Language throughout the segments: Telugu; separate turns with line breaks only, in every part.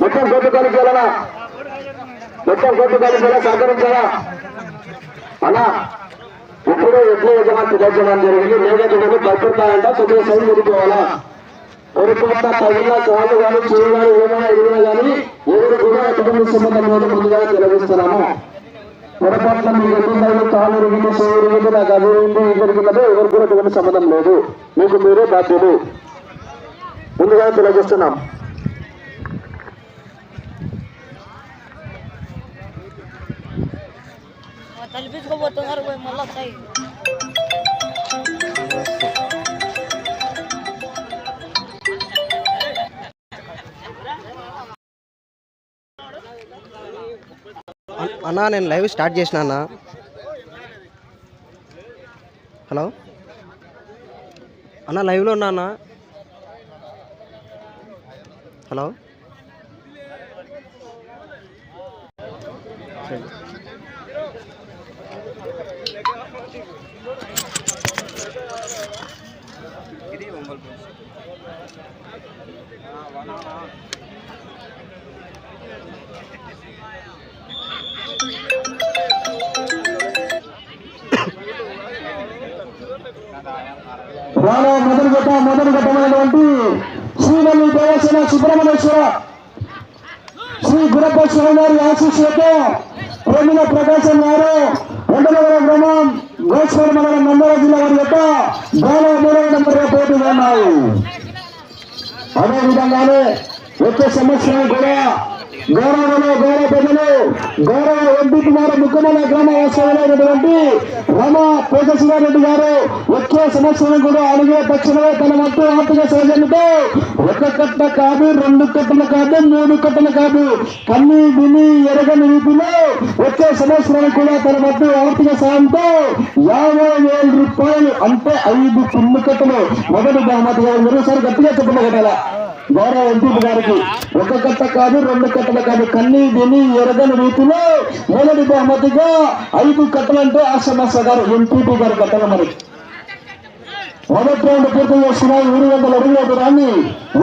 మొత్తం కోర్టు కాలికి వెళ్ళాలా మొత్తం కోర్టు కాలికి వెళ్ళా సహకరించాలా? అలా. ఇప్పుడు ఎట్లా యజమాని తెలియజేయడం జరిగింది. లేదంటే భయపడతాయంట కొద్దిగా సైన్ వెళ్ళిపోవాలా కొడుకు తగిన కాళ్ళు కానీ చేయి కానీ ఏమైనా ఎదిగినా కానీ ఎవరు కూడా కుటుంబ సంబంధం లేదు ముందుగా తెలియజేస్తున్నాము పొరపాటున ఎదురు చేయి నాకు అది ఉంది ఎవరు కూడా ఎటువంటి సంబంధం లేదు. మీకు మీరే బాధ్యులు. ముందుగా తెలియజేస్తున్నాం
కల్పించుకోబోతున్నారు మళ్ళీ వస్తాయి
అన్నా నేను లైవ్ స్టార్ట్ చేసిన అన్న. హలో? అన్న లైవ్లో ఉన్నా అన్న. హలో?
రాలో మొదలు ఘట్ట మొదలు ఘట్టమైనటువంటి శ్రీవల్లి దేవసేన సుబ్రహ్మణ్యేశ్వర శ్రీ గురప్ప స్వామి వారి ఆశీస్సులతో ప్రమిల ప్రకాశం గారు వండలవరం గ్రామం గోస్వర్ మండలం నందల జిల్లా వారి యొక్క బాల మూడవ నంబర్గా పోటీగా ఉన్నాయి అదే విధంగానే వచ్చే సంవత్సరం కూడా గౌరవంలో గౌరవ పెద్దలు గౌరవ ఎంపీ కుమార్ ముఖ్యమైన గ్రామ వాస్తవులైనటువంటి రమ పోషశ్వరారెడ్డి గారు వచ్చే సంవత్సరం కూడా అడిగే పక్షంలో తన మొత్తం ఆర్థిక సౌజన్యంతో ఒక కట్ట కాదు రెండు కట్టలు కాదు మూడు కట్టలు కాదు కన్ని విని ఎరగని రీతిలో వచ్చే సంవత్సరం కూడా తన మొత్తం ఆర్థిక సాయంతో యాభై వేల రూపాయలు అంటే ఐదు కుమ్ము కట్టలు మొదటి బహుమతి గారు మరోసారి గట్టిగా చెప్పండి కట్టాలా గౌరవ ఎంపీ గారికి ఒక కట్ట కాదు రెండు కట్టలు కాదు. కన్ని విని ఎరగని రీతిలో మొదటి బహుమతిగా ఐదు కట్టలంటే ఆశమాస గారు ఎంపీపీ గారు కట్టాలి మరి. మొదటి రౌండ్ పూర్తి చేస్తున్నాయి. మూడు వందల అడుగుల దూరాన్ని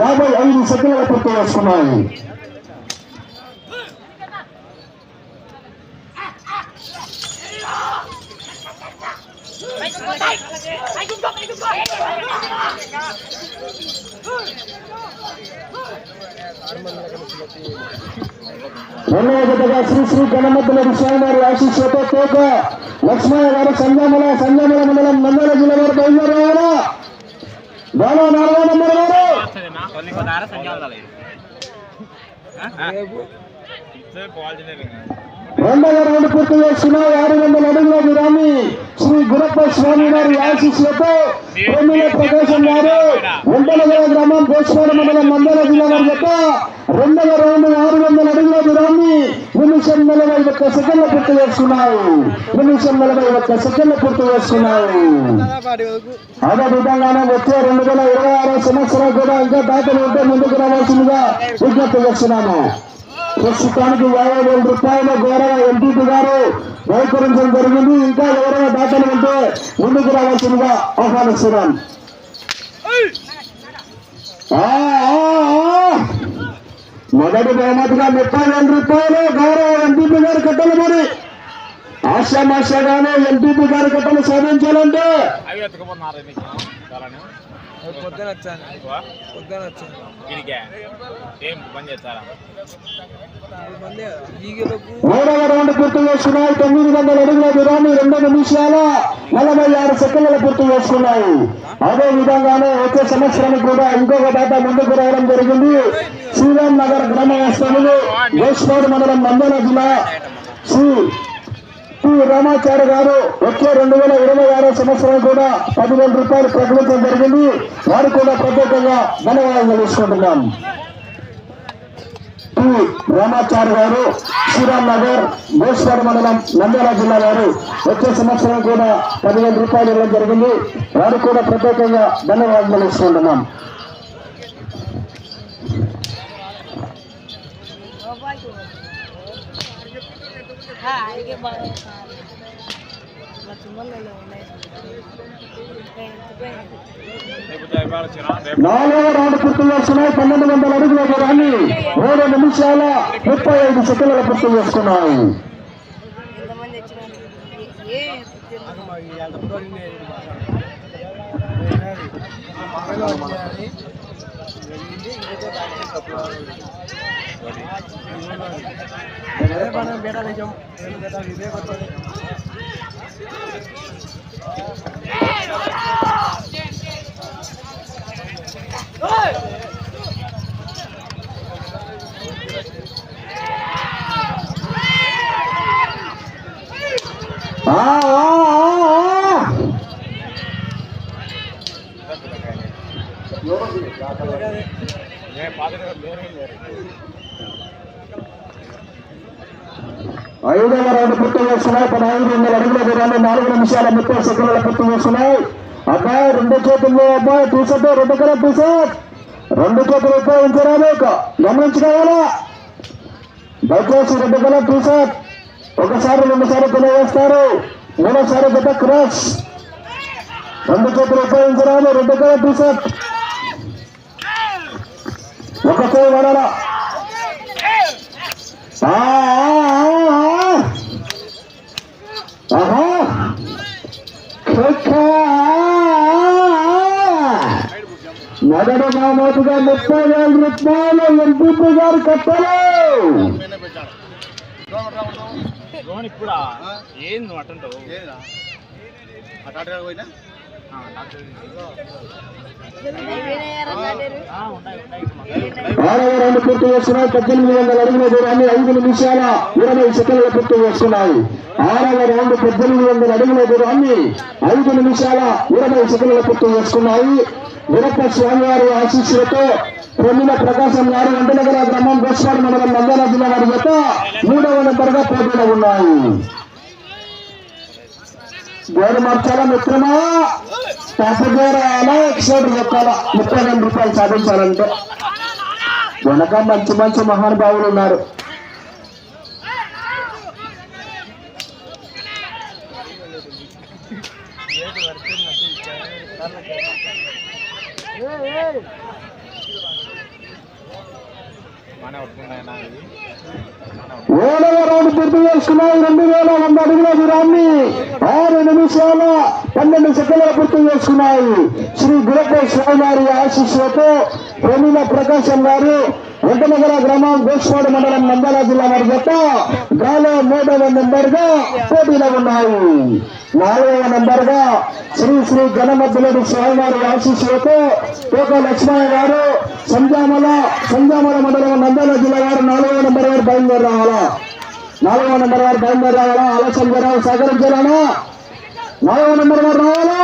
యాభై ఐదు సెకండ్ల పూర్తి చేస్తున్నాయి. Thank you. జతగా శ్రీ శ్రీ గణమద్దుల వారి ఆశీస్సులతో తోక లక్ష్మయ్య గారు సంజామల సంజామల మండలం నంద్యాల జిల్లా వారు బయలుదేరారా. బాలో నాలుగో నంబర్ గారు రెండవ రౌండ్ పూర్తి చేసిన ఆరు వందల అడుగుల విరామి శ్రీ గురప్ప స్వామి వారి ఆశీస్సులతో ప్రమిల ప్రకాశం గారు వంటలగల గ్రామం పోస్వాడ మండలం మండల జిల్లా వారి యొక్క రెండవ రౌండ్ ఆరు వందల అడుగుల విరామి నిమిషం నలభై ఒక్క సెకండ్ల పూర్తి చేస్తున్నారు నిమిషం నలభై ఒక్క సెకండ్ల పూర్తి చేస్తున్నారు అదే విధంగానే వచ్చే రెండు వేల ఇరవై ఆరో సంవత్సరం కూడా ఇంకా దాఖలు ఉంటే ముందుకు రావాల్సిందిగా విజ్ఞప్తి చేస్తున్నాము. ప్రస్తుతానికి యాభై వేల రూపాయల గౌరవ ఎంపీపీ గారు బహిష్కరించడం జరిగింది. ఇంకా గౌరవ దాఖలు ఉంటే ముందుకు రావాల్సిందిగా ఆహ్వానిస్తున్నాను. మొదటి బహుమతిగా ముప్పై వేల రూపాయలు గౌరవ ఎంపీపీ గారు కట్టలు మరి. ఆశామాషగానే గారు కట్టలు సాధించాలంటే
పొద్దున వచ్చాను. పొద్దున వచ్చాను.
మూడవ రౌండ్ పూర్తి చేసుకున్నాయి. తొమ్మిది వందల అడుగుల దూరాన్ని రెండు నిమిషాల నలభై ఆరు సెకండ్ల పూర్తి చేసుకున్నాయి. అదే విధంగానే వచ్చే సంవత్సరానికి కూడా ఇంకొక దాట ముందుకు రావడం జరిగింది. శ్రీరామ్ నగర్ గ్రామ వాస్తవులు గోస్పాడు మండలం నందన జిల్లా శ్రీ రామాచార్య గారు వచ్చే రెండు వేల ఇరవై ఆరో సంవత్సరం కూడా పదివేల రూపాయలు ప్రకటించడం జరిగింది. వారు కూడా ప్రత్యేకంగా ధన్యవాదాలు తెలుసుకుంటున్నాం. టి రామాచార్య గారు శ్రీరామ్ నగర్ భోస్వాడ మండలం నంద్యాల జిల్లా వారు వచ్చే సంవత్సరం కూడా పదివేల రూపాయలు ఇవ్వడం జరిగింది. వారు కూడా ప్రత్యేకంగా ధన్యవాదాలు తెలుసుకుంటున్నాం.
వచ్చినా రేపు
నాలుగవ రౌండ్ పూర్తి చేస్తున్నాయి పన్నెండు వందల అడుగుల దూరాన్ని మూడు నిమిషాల ముప్పై ఐదు సెకండ్ల పూర్తి చేసుకున్నాయి
ఎంతమంది પણ
બેટા લઈ જાઉં બેટા
લીધે Hey! Ah, ah.
ఐదవ రౌండ్ పూర్తి చేస్తున్నాయి పదహైదు వందల అడుగుల దూరాలు నాలుగు నిమిషాల ముప్పై సెకండ్ల పూర్తి చేస్తున్నాయి. అబ్బాయి రెండు చేతుల్లో అబ్బాయి టీ రెండు కల టీ రెండు చేతులు ఉపయోగించరాదు గమనించుకోవాలా? దయచేసి రెండు కల టీ ఒకసారి రెండు సార్లు తెలియజేస్తారు మూడోసారి పెద్ద క్రాస్ రెండు చేతులు ఉపయోగించరాదు రెండు కలర్ టీ ఒకసారి ఒక మొదటి మామూలుగా ముప్పై వేల రూపాయలు ఎంపీ గారు కట్టాలి ఆరవ రౌండ్ పూర్తి చేస్తున్నాయి. పద్దెనిమిది వందల అడుగుల దూరాన్ని ఐదు నిమిషాల ఇరవై సెకండ్ల పూర్తి చేస్తున్నాయి. ఆరవ రౌండ్ పద్దెనిమిది వందల అడుగుల దూరాన్ని ఐదు నిమిషాల ఇరవై సెకండ్ల పూర్తి చేసుకున్నాయి వీరప్ప స్వామివారి ఆశీస్సులతో పొందిన ప్రకాశం గారు వెంటనగర గ్రామం గోస్వామి మండలం నంద్యాల జిల్లా వారి యొక్క మూడవ నెంబర్గా పోటీలో ఉన్నాయి. గోరు మార్చాలా మిత్రమా? తప్పగోరాలా ఎక్సైడ్ మొక్కాలా ముప్పై రెండు రూపాయలు సాధించాలంటే. వెనక మంచి మంచి మహానుభావులు ఉన్నారు. ఏడవ రౌండ్ పూర్తి చేసుకున్నాయి. రెండు వేల వంద అడుగుల దూరాన్ని ఆరు నిమిషాల పన్నెండు సెకండ్ల పూర్తి చేసుకున్నాయి. శ్రీ గురప్ప స్వామి గారి ఆశీస్సులతో ప్రమీల ప్రకాశం గారు వెంకనగర గ్రామం గోస్వాడ మండలం నందాల జిల్లా వారి జత గాలో మూడవ నెంబర్గా పోటీలో ఉన్నాయి. నాలుగవ నెంబర్గా శ్రీ శ్రీ గణమద్దులేడు స్వామివారి ఆశీస్సులతో తోక లక్ష్మయ్య గారు సంజామల సంజామల మండలం నందాల జిల్లా వారు నాలుగవ నెంబర్ వారు బయలుదేరి రావాలా నాలుగవ నెంబర్ వారు బయలుదేరి రావాలా ఆలోచన జరగాలి సహకరించాలా నాలుగవ నెంబర్ వారు రావాలా?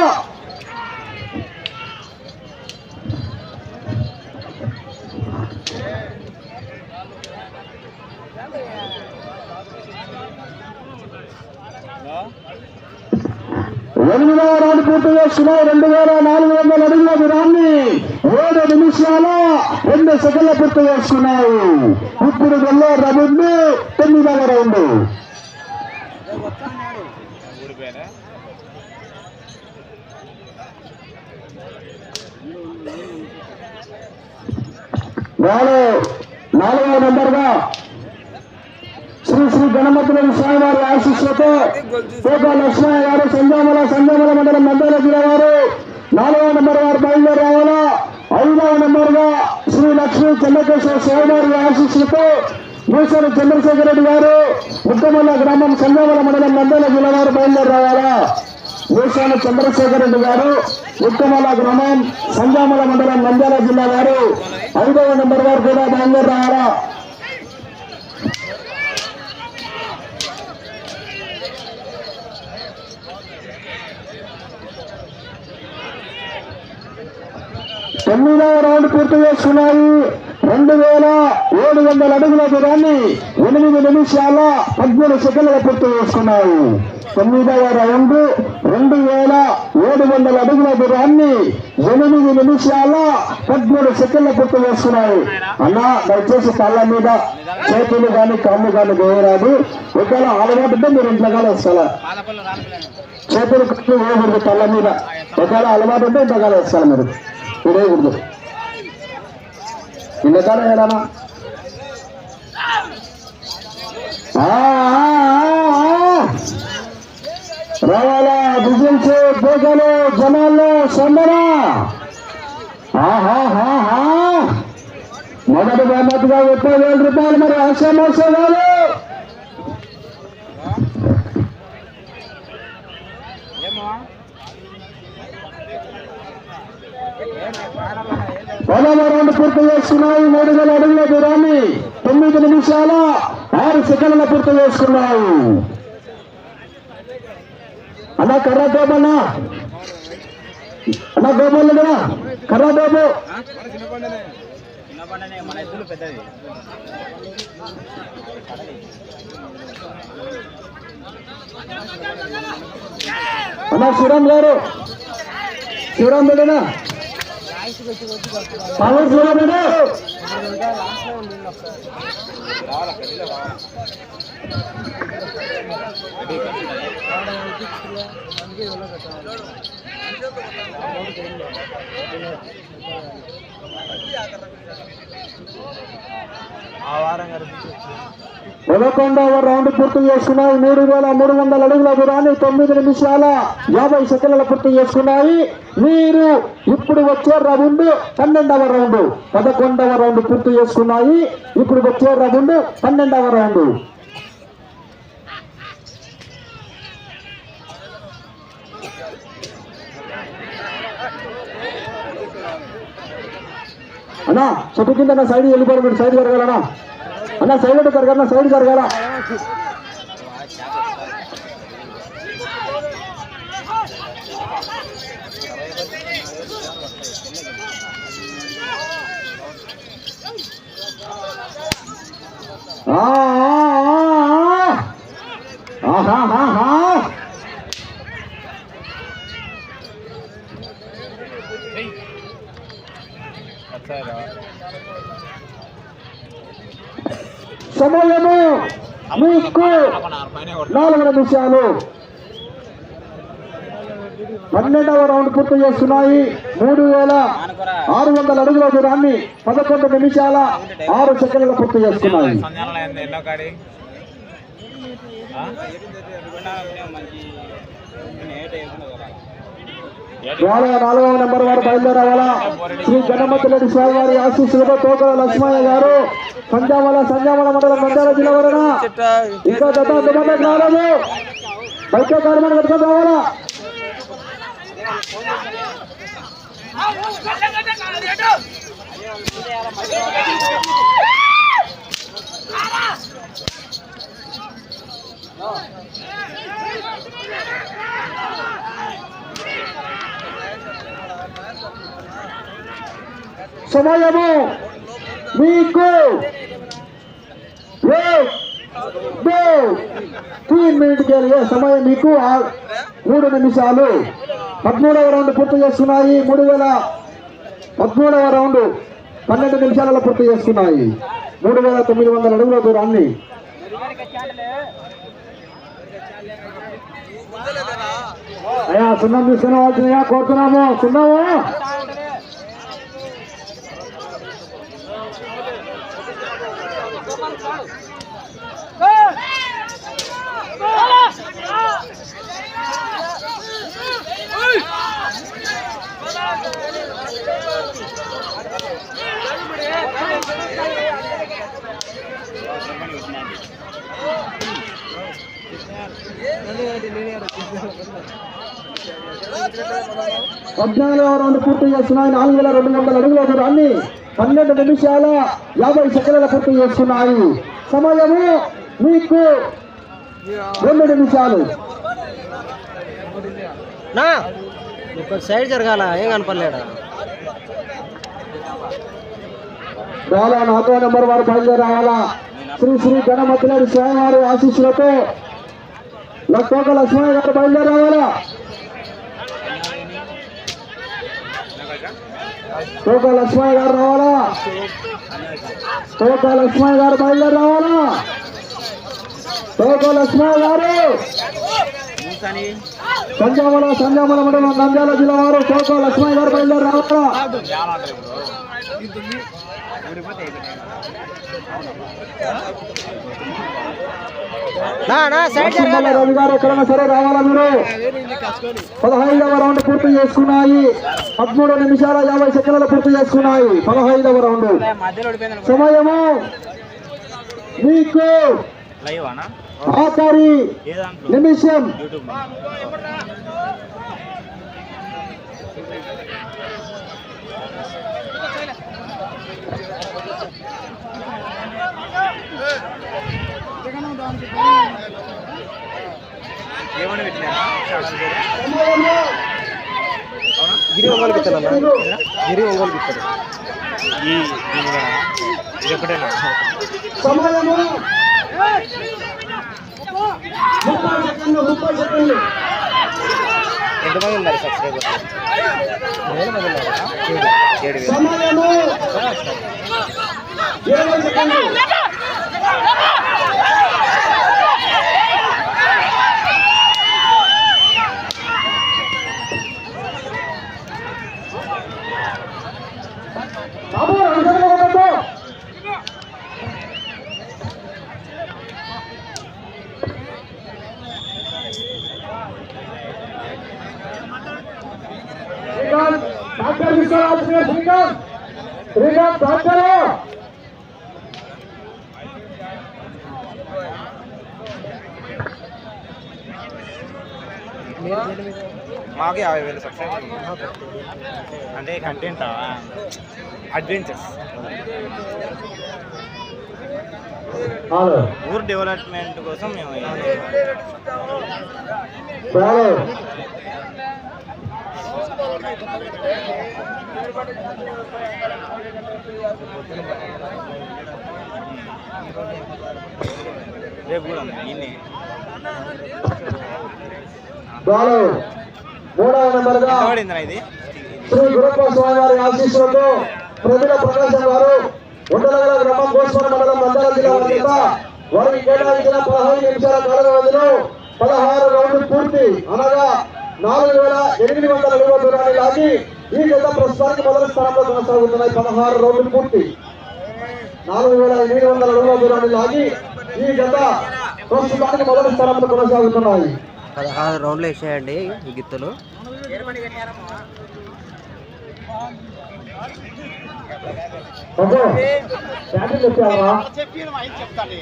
ఎనిమిదవ రౌండ్ పూర్తిగా సుమారు రెండు వేల నాలుగు వందల అడుగుల విరాన్ని ఏడు నిమిషాల రెండు సెకండ్ల పూర్తి చేసుకున్నాయి ఇప్పుడు గల్లో రబుంది తొమ్మిదవ రౌండ్.
ఊడిపోయినా
నాలుగవ నెంబర్గా శ్రీ శ్రీ గణపతుల స్వామివారి ఆశీస్సులతో కోట లక్ష్మయ్య గారు సంజామల సంజామల మండలం నంద్యాల జిల్లా వారు. నాలుగవ నెంబర్ వారు బయలుదేరి రావాలా? ఐదవ నెంబర్గా శ్రీ లక్ష్మీ చంద్రకేశ్వర స్వామివారి ఆశీస్సులతో మూసరి చంద్రశేఖర రెడ్డి గారు ముద్దమల్ల గ్రామం సంజామల మండలం నంద్యాల జిల్లా వారు బయలుదేరి రావాలా? మూసాల చంద్రశేఖర రెడ్డి గారు ఉత్తమల గ్రామం సంజామల మండలం నంద్యాల జిల్లా వారు. ఐదవ నెంబర్ వారు కూడా బయలుదేరి రావాలా? తొమ్మిదవ రౌండ్ పూర్తి చేస్తున్నాయి. రెండు వేల ఏడు వందల అడుగుల దూరాన్ని ఎనిమిది నిమిషాల పద్మూడు సెకండ్ల పూర్తి చేసుకున్నాయి తొమ్మిదవ రౌండ్ రెండు వేల ఏడు వందల అడుగుల దూరాన్ని ఎనిమిది నిమిషాల పద్మూడు సెకండ్ల పూర్తి చేస్తున్నాయి. అన్న దయచేసి కళ్ళ మీద చేతులు కానీ కళ్ళు కానీ వేయరాదు ఒకవేళ అలవాటు మీరు ఇంట్లో కానీ వస్తారా? చేతులు కళ్ళు వేయకూడదు కళ్ళ మీద. ఒకవేళ అలవాటు ఉంటే ఇంతకాల వేసుకోవాలి మీరు? వేయకూడదు ఇంతకాలం ఏడానా? ఆ, రావాలా? విజిల్స్ బోగలు జనాల్లో సందన ఆహాహాహా. మొదటి బహుమతిగా ముప్పై వేల రూపాయలు మరి ఆశామోసాలు పూర్తి చేసుకున్నాయి మూడు వేల అడుగుల దూరాన్ని తొమ్మిది నిమిషాల ఆరు సెకండ్ల పూర్తి చేసుకున్నాయి అన్నా కర్రా బాబన్నా అన్నా గోపాల్ కదా కర్రా బాబు
చిన్నపండనే మన
అన్నా శ్రీరామ్ గారు. శ్రీరామ్ రెడ్డినా పవన్ శ్రీరామ్ రెడ్డి
రావాలా పెద్దలో రావాలా? ఆ వారం
పదకొండవ రౌండ్ పూర్తి చేసుకున్నాయి మూడు వేల మూడు వందల అడుగుల దూరాన్ని తొమ్మిది నిమిషాల యాభై సెకండ్ల పూర్తి చేసుకున్నాయి మీరు ఇప్పుడు వచ్చే రౌండ్ పన్నెండవ రౌండ్. పదకొండవ రౌండ్ పూర్తి చేసుకున్నాయి ఇప్పుడు వచ్చే రౌండ్ పన్నెండవ రౌండ్. అన్నా చెట్టు కింద సైడ్ వెళ్ళిపోరు మీరు సైడ్ జరగాలన్నా అన్న సైడ్ అంటే జరగాల సైడ్ జరగాల ఆ, సమయము మీకు నాలుగు నిమిషాలు. పన్నెండవ రౌండ్ పూర్తి చేస్తున్నాయి. మూడు వేల ఆరు వందల అడుగుల దూరాన్ని పదకొండు నిమిషాల ఆరు సెకండ్ల పూర్తి చేస్తున్నాయి. వాళ్ళ నాలుగవ నెంబర్ వారు బయలుదేరవాలా? శ్రీ గణపతి రెడ్డి స్వామి వారి ఆశీస్సులతో తోకల లక్ష్మయ్య గారు సంజామల సంజామల మండలం మండల జిల్లా వలన ఇంకా గత దుబాట రాలేదు బయట కార్మిక కట్టుకొని రావాలా సమయము మీకు జరిగే సమయం మీకు మూడు నిమిషాలు. పద్మూడవ రౌండ్ పూర్తి చేస్తున్నాయి. మూడు వేల పద్మూడవ రౌండ్ పన్నెండు నిమిషాలలో పూర్తి చేస్తున్నాయి. మూడు వేల తొమ్మిది వందల అడుగుల దూరాన్ని. అయ్యా సున్నం తీసుకుని వాటిని కోరుతున్నాము. సున్నాము పద్నాలుగవ రౌండ్ పూర్తి చేస్తున్నాయి. నాలుగు వేల రెండు వందల అడుగుల దూరాన్ని పన్నెండు నిమిషాల యాభై సెకండ్ల పూర్తి చేస్తున్నాయి. సమయము మీకు రెండు నిమిషాలు.
నా సైడ్ జరగాల ఏం కనపడలేడా
చాలా నాలుగో నెంబర్ వారు బయలుదేరావాలా శ్రీ శ్రీ గణమతిలేడు స్వామివారి ఆశీస్సులతో లక్కోక లక్ష్మయ్య గారు బయలుదేరావాలా? తోక లక్ష్మయ్య గారు రావాలా? తోక లక్ష్మయ్య గారు బయలుదేరి రావాలా తోక లక్ష్మయ్య గారు! సంజామల సంజామల మండలం నంద్యాల జిల్లా వారు తోక లక్ష్మణ్ గారు బయలుదేరి రావాలా రవి గారు ఎక్కడైనా సరే రావాలా మీరు పదహైదవ రౌండ్ పూర్తి చేసుకున్నాయి. పదమూడు నిమిషాల యాభై సెకండ్లు పూర్తి చేసుకున్నాయి. పదహైదవ రౌండ్. సమయము మీకు ఆఖరి నిమిషం.
ఏమని పెట్టినా
గిరి ఒంగోలు అన్న గిరి ఒంగోలు గిత్తలు
ఈ ఇది ఒకటేనా?
ఎంతమంది ఉన్నారు సబ్స్క్రైబర్స్ వేల. మంది ఉన్నారు ఏడు ఏడు వేలు
సమయము ఇరవై సెకండ్లు బాబు రెండు సెకండ్లు కొట్టద్దు. శ్రీకాంత్ డాక్టర్ విశ్వరాజు శ్రీకాంత్ శ్రీకాంత్ డాక్టర్
మాకు యాభై వేలు సబ్స్క్రైబర్ అంటే కంటెంట్? అడ్వెంచర్స్ ఊరు డెవలప్మెంట్ కోసం మేము రేపు కూడా
హలో మూడవ నెంబర్గా శ్రీ గురప్ప స్వామి వారి ఆశీస్సులతో ప్రజల ప్రకాశం వారు ఉండలగల గ్రామం కోసుకొని మండలం నంద్యాల జిల్లా చేత వారికి కేటాయించిన పదహైదు నిమిషాల కాల వ్యవధిలో పదహారు రౌండ్లు పూర్తి. అనగా నాలుగు వేల ఎనిమిది వందల అడుగుల దూరాన్ని లాగి ఈ జత ప్రస్తుతానికి మొదటి స్థానంలో కొనసాగుతున్నాయి. పదహారు రౌండ్లు పూర్తి. నాలుగు వేల ఎనిమిది వందల అడుగుల దూరాన్ని లాగి ఈ జత ప్రస్తుతానికి మొదటి స్థానంలో కొనసాగుతున్నాయి.
పదహారు రౌండ్లు వేసాయండి ఈ గిత్తలు.
చెప్తాను.